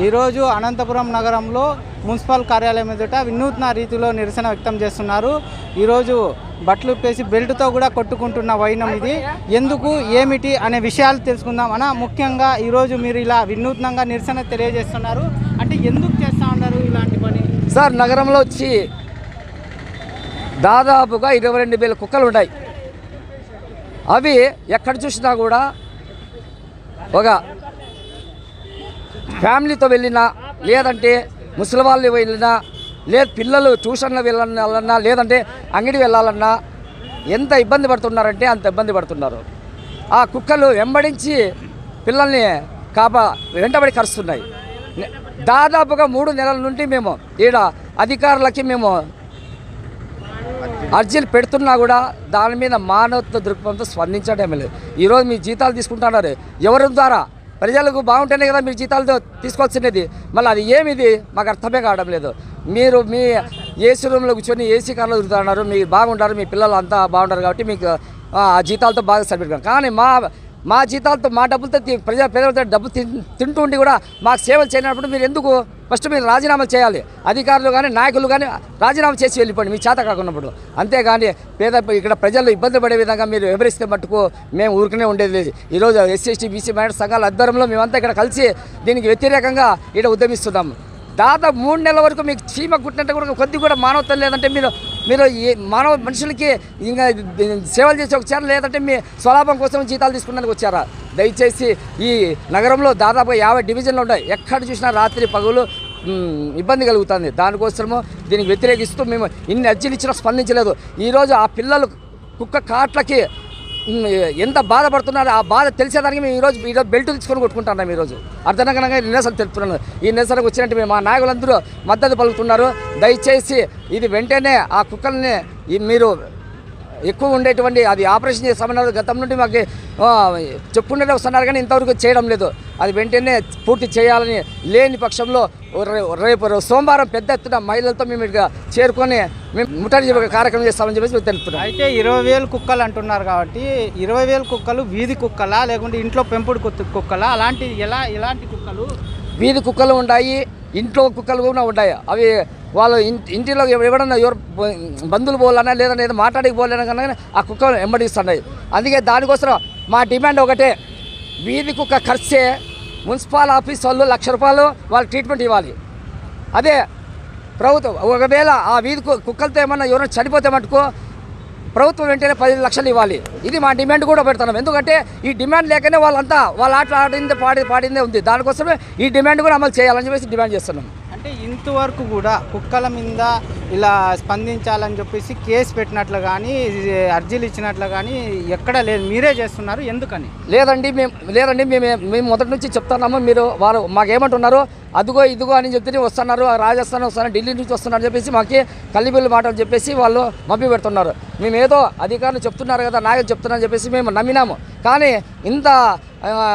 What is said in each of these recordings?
ఈరోజు అనంతపురం నగరంలో మున్సిపల్ కార్యాలయం ఎదుట వినూత్న రీతిలో నిరసన వ్యక్తం చేస్తున్నారు. ఈరోజు బట్టలు పేసి బెల్ట్తో కూడా కొట్టుకుంటున్న వైనం ఇది. ఎందుకు ఏమిటి అనే విషయాలు తెలుసుకుందాం. అన్న ముఖ్యంగా ఈరోజు మీరు ఇలా వినూత్నంగా నిరసన తెలియజేస్తున్నారు. అంటే ఎందుకు చేస్తూ ఉన్నారు ఇలాంటి పని? సార్ నగరంలో వచ్చి దాదాపుగా ఇరవై రెండు వేల కుక్కలు ఉన్నాయి. అవి ఎక్కడ చూసినా కూడా ఒక ఫ్యామిలీతో వెళ్ళినా లేదంటే ముసలి వాళ్ళు వెళ్ళినా లేదు పిల్లలు ట్యూషన్లో వెళ్ళాలన్నా లేదంటే అంగడి వెళ్ళాలన్నా ఎంత ఇబ్బంది పడుతున్నారంటే అంత ఇబ్బంది పడుతున్నారు. ఆ కుక్కలు వెంబడించి పిల్లల్ని కాపా వెంటబడి కరుస్తున్నాయి. దాదాపుగా మూడు నెలల నుండి మేము ఈడ అధికారులకి మేము అర్జీలు పెడుతున్నా కూడా దాని మీద మానవత్వ దృక్పథంతో స్పందించడం లేదు. ఈరోజు మీ జీతాలు తీసుకుంటున్నారు. ఎవరి ద్వారా? ప్రజలకు బాగుంటేనే కదా మీరు జీతాలతో తీసుకోవాల్సినది మళ్ళీ అది ఏమిది? మాకు అర్థమే కావడం లేదు. మీరు మీ ఏసీ రూమ్లో కూర్చొని ఏసీ కార్లో తిరుగుతున్నారు మీరు బాగుంటారు మీ పిల్లలు అంతా బాగుంటారు కాబట్టి మీకు ఆ జీతాలతో బాగా సరిపెట్టుకోండి కానీ మా మా జీతాలతో మా డబ్బులతో ప్రజా పేదలతో డబ్బు తింటూ ఉండి కూడా మాకు సేవలు చేయనప్పుడు మీరు ఎందుకు ఫస్ట్ మీరు రాజీనామా చేయాలి. అధికారులు కానీ నాయకులు కానీ రాజీనామా చేసి వెళ్ళిపోండి. మీ చేత కాకున్నప్పుడు. అంతేగాని పేద ఇక్కడ ప్రజలు ఇబ్బంది పడే విధంగా మీరు వివరిస్తే మట్టుకు మేము ఊరికనే ఉండేది లేదు. ఈరోజు ఎస్సీ ఎస్టీ బీసీ మైనర్ సంఘాల ఆధ్వర్యంలో మేమంతా ఇక్కడ కలిసి దీనికి వ్యతిరేకంగా ఇక్కడ ఉద్యమిస్తున్నాం. దాదాపు మూడు నెలల వరకు మీకు చీమ కుట్టినట్టు కూడా కొద్ది కూడా మానవత్వం లేదంటే మీరు మీరు ఈ మానవ మనుషులకి ఇంకా సేవలు చేసి వచ్చారా లేదంటే మీ స్వలాభం కోసం జీతాలు తీసుకున్నందుకు వచ్చారా? దయచేసి ఈ నగరంలో దాదాపు యాభై డివిజన్లు ఉన్నాయి. ఎక్కడ చూసినా రాత్రి పగులు ఇబ్బంది కలుగుతుంది. దానికోసము దీనికి వ్యతిరేకిస్తూ మేము ఇన్ని అర్జీలు ఇచ్చినా స్పందించలేదు. ఈరోజు ఆ పిల్లలు కుక్క కాట్లకి ఎంత బాధపడుతున్నారో ఆ బాధ తెలిసేదానికి మేము ఈరోజు ఈరోజు బెల్ట్ తీసుకొని కొట్టుకుంటున్నాం ఈరోజు. అర్థనగనంగా నిరసన తెలుపుతున్నాను. ఈ నిరసనకు వచ్చినట్టు మేము మా నాయకులందరూ మద్దతు పలుకుతున్నారు. దయచేసి ఇది వెంటనే ఆ కుక్కల్ని మీరు ఎక్కువ ఉండేటువంటి అది ఆపరేషన్ చేస్తామన్నారు గతం నుండి మాకు చెప్పుకుంటే వస్తున్నారు కానీ ఇంతవరకు చేయడం లేదు. అది వెంటనే పూర్తి చేయాలని లేని పక్షంలో రేపు సోమవారం పెద్ద ఎత్తున మహిళలతో మేము ఇక్కడ చేరుకొని మేము చెప్పే కార్యక్రమం చేస్తామని చెప్పేసి తెలుపుతున్నాం. అయితే ఇరవై వేలు కుక్కలు అంటున్నారు కాబట్టి ఇరవై వేలు కుక్కలు వీధి కుక్కలా లేకుంటే ఇంట్లో పెంపుడు కుక్కలా అలాంటి ఎలా ఎలాంటి కుక్కలు? వీధి కుక్కలు ఉన్నాయి ఇంట్లో కుక్కలు కూడా ఉన్నాయి అవి వాళ్ళు ఇంటి ఇంటిలో ఎవడన్నా ఎవరు బంధువులు పోవాలన్నా లేదన్నా ఏదో మాట్లాడికి పోలేనా కానీ ఆ కుక్కలు వెంబడిస్తున్నాయి అందుకే దానికోసం మా డిమాండ్ ఒకటే. వీధి కుక్క ఖర్చే మున్సిపల్ ఆఫీస్ వాళ్ళు లక్ష రూపాయలు వాళ్ళు ట్రీట్మెంట్ ఇవ్వాలి. అదే ప్రభుత్వం ఒకవేళ ఆ వీధి కుక్కలతో ఏమన్నా ఎవరైనా చనిపోతే మటుకు ప్రభుత్వం వెంటనే పది లక్షలు ఇవ్వాలి. ఇది మా డిమాండ్ కూడా పెడుతున్నాం. ఎందుకంటే ఈ డిమాండ్ లేకనే వాళ్ళంతా వాళ్ళ ఆటలు ఆడింది పాడి పాడిందే ఉంది. దానికోసమే ఈ డిమాండ్ కూడా అమలు చేయాలని చెప్పేసి డిమాండ్ చేస్తున్నాం. అంటే ఇంతవరకు కూడా కుక్కల మీద ఇలా స్పందించాలని చెప్పేసి కేసు పెట్టినట్లు కానీ అర్జీలు ఇచ్చినట్లు కానీ ఎక్కడ లేదు. మీరే చేస్తున్నారు. ఎందుకని? లేదండి మేము లేదండి మేము మేము మొదటి నుంచి చెప్తున్నాము. మీరు వారు మాకేమంటున్నారు? అదిగో ఇదిగో అని చెప్తే వస్తున్నారు. రాజస్థాన్ వస్తున్నారు ఢిల్లీ నుంచి వస్తున్నారు చెప్పేసి మాకి కల్లిబిల్లి మాటలు చెప్పేసి వాళ్ళు మభ్య పెడుతున్నారు. మేమేదో అధికారులు చెప్తున్నారు కదా నాయకులు చెప్తున్నారని చెప్పేసి మేము నమ్మినాము. కానీ ఇంత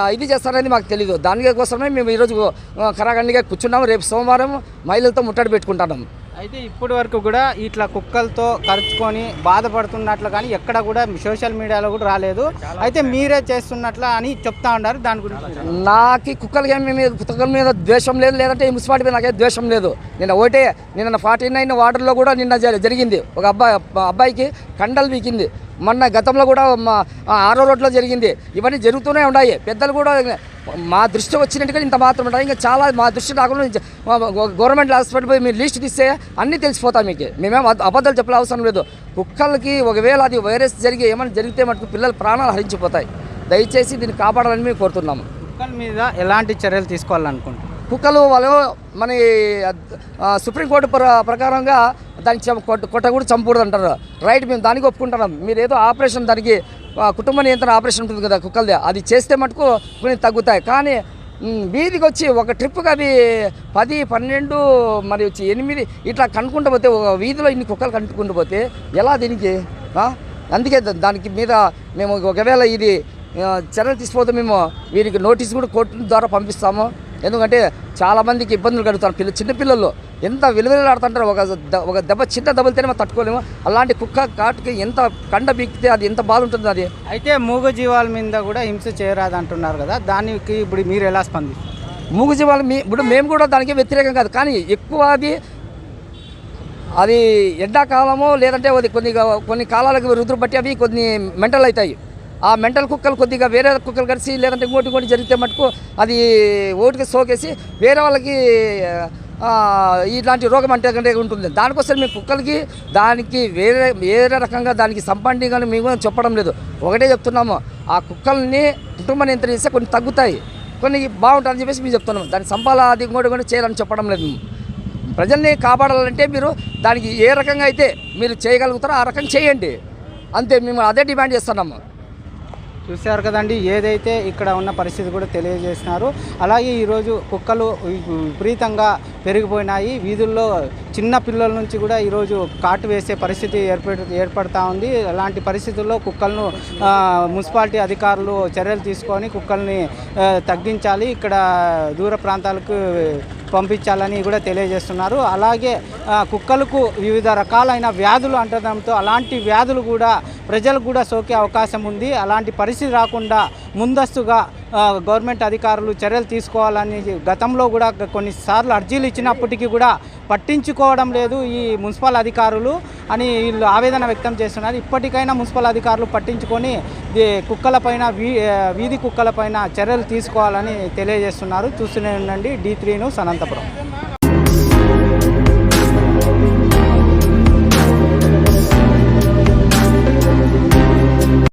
ఇది చేస్తారని మాకు తెలియదు దానికోసమే మేము ఈరోజు ఆ, కరాఖండిగా కూర్చున్నాము. రేపు సోమవారం మహిళలతో ముట్టడి పెట్టుకుంటున్నాము. అయితే ఇప్పటి వరకు కూడా ఇట్లా కుక్కలతో ఖర్చుకొని బాధపడుతున్నట్లు కానీ ఎక్కడ కూడా సోషల్ మీడియాలో కూడా రాలేదు. అయితే మీరే చేస్తున్నట్లు అని చెప్తా ఉన్నారు. దాని గురించి నాకు కుక్కలకి ఏమి మీద కుక్కల మీద ద్వేషం లేదు. లేదంటే ఈ మున్సిపాలిటీ మీద నాకే ద్వేషం లేదు. నిన్న ఒకటే నిన్న ఫార్టీ నైన్ వార్డుల్లో కూడా నిన్న జరి- జరిగింది. ఒక అబ్బాయి అబ్బాయికి కండలు వీకింది. మొన్న గతంలో కూడా మా ఆరో రోడ్లో జరిగింది. ఇవన్నీ జరుగుతూనే ఉన్నాయి. పెద్దలు కూడా మా దృష్టి వచ్చినట్టుగా ఇంత మాత్రం ఉంటాయి. ఇంకా చాలా మా దృష్టి రాకుండా గవర్నమెంట్ హాస్పిటల్ పోయి మీరు లిస్ట్ తీస్తే అన్నీ తెలిసిపోతాయి మీకు. మేమేం అబద్ధాలు చెప్పలే అవసరం లేదు. కుక్కలకి ఒకవేళ అది వైరస్ జరిగి ఏమైనా జరిగితే మటుకు పిల్లల ప్రాణాలు హరించిపోతాయి. దయచేసి దీన్ని కాపాడాలని మేము కోరుతున్నాము. కుక్కల మీద ఎలాంటి చర్యలు తీసుకోవాలనుకుంటున్నాం కుక్కలు వాళ్ళు మన సుప్రీంకోర్టు ప్ర ప్రకారంగా దానికి చం- కొట్ట కూడా చంపకూడదు అంటారు. రైట్ మేము దానికి ఒప్పుకుంటున్నాం. మీరు ఏదో ఆపరేషన్ దానికి కుటుంబ నియంత్రణ ఆపరేషన్ ఉంటుంది కదా కుక్కలది. అది చేస్తే మటుకు కొన్ని తగ్గుతాయి. కానీ వీధికి వచ్చి ఒక ట్రిప్కి అవి పది పన్నెండు మరి వచ్చి ఎనిమిది ఇట్లా కనుక్కుంటూ పోతే ఒక వీధిలో ఇన్ని కుక్కలు కనుక్కుంటూ పోతే ఎలా దీనికి అందుకే దానికి మీద మేము ఒకవేళ ఇది చర్యలు తీసిపోతే మేము వీరికి నోటీస్ కూడా కోర్టు ద్వారా పంపిస్తాము. ఎందుకంటే చాలామందికి ఇబ్బందులు కలుగుతారు. పిల్ల చిన్నపిల్లలు ఎంత విలువలాడుతుంటారు ఒక ఒక దెబ్బ చిన్న దెబ్బలతోనే మనం తట్టుకోలేము. అలాంటి కుక్క కాటుకి ఎంత కండ బీక్కితే అది ఎంత బాధ ఉంటుంది అది. అయితే మూగ జీవాల మీద కూడా హింస చేయరాదు అంటున్నారు కదా దానికి ఇప్పుడు మీరు ఎలా స్పందిస్తారు? మూగజీవాలు మీ ఇప్పుడు మేము కూడా దానికి వ్యతిరేకం కాదు. కానీ ఎక్కువ అది అది ఎండాకాలమో లేదంటే అది కొన్ని కొన్ని కాలాలకు రుతురు బట్టి అవి కొన్ని మెంటల్ అవుతాయి ఆ మెంటల్ కుక్కలు కొద్దిగా వేరే కుక్కలు కలిసి లేదంటే ఇంకోటి ఇంకోటి జరిగితే మటుకు అది ఓటికి సోకేసి వేరే వాళ్ళకి ఇలాంటి రోగం అంటే కంటే ఉంటుంది. దానికోసం మేము కుక్కలకి దానికి వేరే వేరే రకంగా దానికి సంపండి కానీ మేము చెప్పడం లేదు. ఒకటే చెప్తున్నాము. ఆ కుక్కల్ని కుటుంబ నియంత్రణ చేస్తే కొన్ని తగ్గుతాయి. కొన్ని బాగుంటుందని చెప్పేసి మేము చెప్తున్నాము. దాని సంపాల అది ఇంకోటి కూడా చేయాలని చెప్పడం లేదు. మేము. ప్రజల్ని కాపాడాలంటే మీరు దానికి ఏ రకంగా అయితే మీరు చేయగలుగుతారో ఆ రకంగా చేయండి. అంతే మేము అదే డిమాండ్ చేస్తున్నాము. చూశారు కదండి. ఏదైతే ఇక్కడ ఉన్న పరిస్థితి కూడా తెలియజేసినారు అలాగే ఈరోజు కుక్కలు విపరీతంగా పెరిగిపోయినాయి. వీధుల్లో చిన్న పిల్లల నుంచి కూడా ఈరోజు కాటు వేసే పరిస్థితి ఏర్పడు ఏర్పడతా ఉంది. అలాంటి పరిస్థితుల్లో కుక్కలను మున్సిపాలిటీ అధికారులు చర్యలు తీసుకొని కుక్కల్ని తగ్గించాలి. ఇక్కడ దూర ప్రాంతాలకు పంపించాలని కూడా తెలియజేస్తున్నారు. అలాగే కుక్కలకు వివిధ రకాలైన వ్యాధులు అంటడంతో అలాంటి వ్యాధులు కూడా ప్రజలకు కూడా సోకే అవకాశం ఉంది. అలాంటి పరిస్థితి రాకుండా ముందస్తుగా గవర్నమెంట్ అధికారులు చర్యలు తీసుకోవాలని గతంలో కూడా కొన్నిసార్లు అర్జీలు ఇచ్చినప్పటికీ కూడా పట్టించుకోవడం లేదు ఈ మున్సిపల్ అధికారులు అని వీళ్ళు ఆవేదన వ్యక్తం చేస్తున్నారు. ఇప్పటికైనా మున్సిపల్ అధికారులు పట్టించుకొని కుక్కలపైన వీ వీధి కుక్కలపైన చర్యలు తీసుకోవాలని తెలియజేస్తున్నారు. చూస్తూనే ఉండండి. D three news Anantapuram.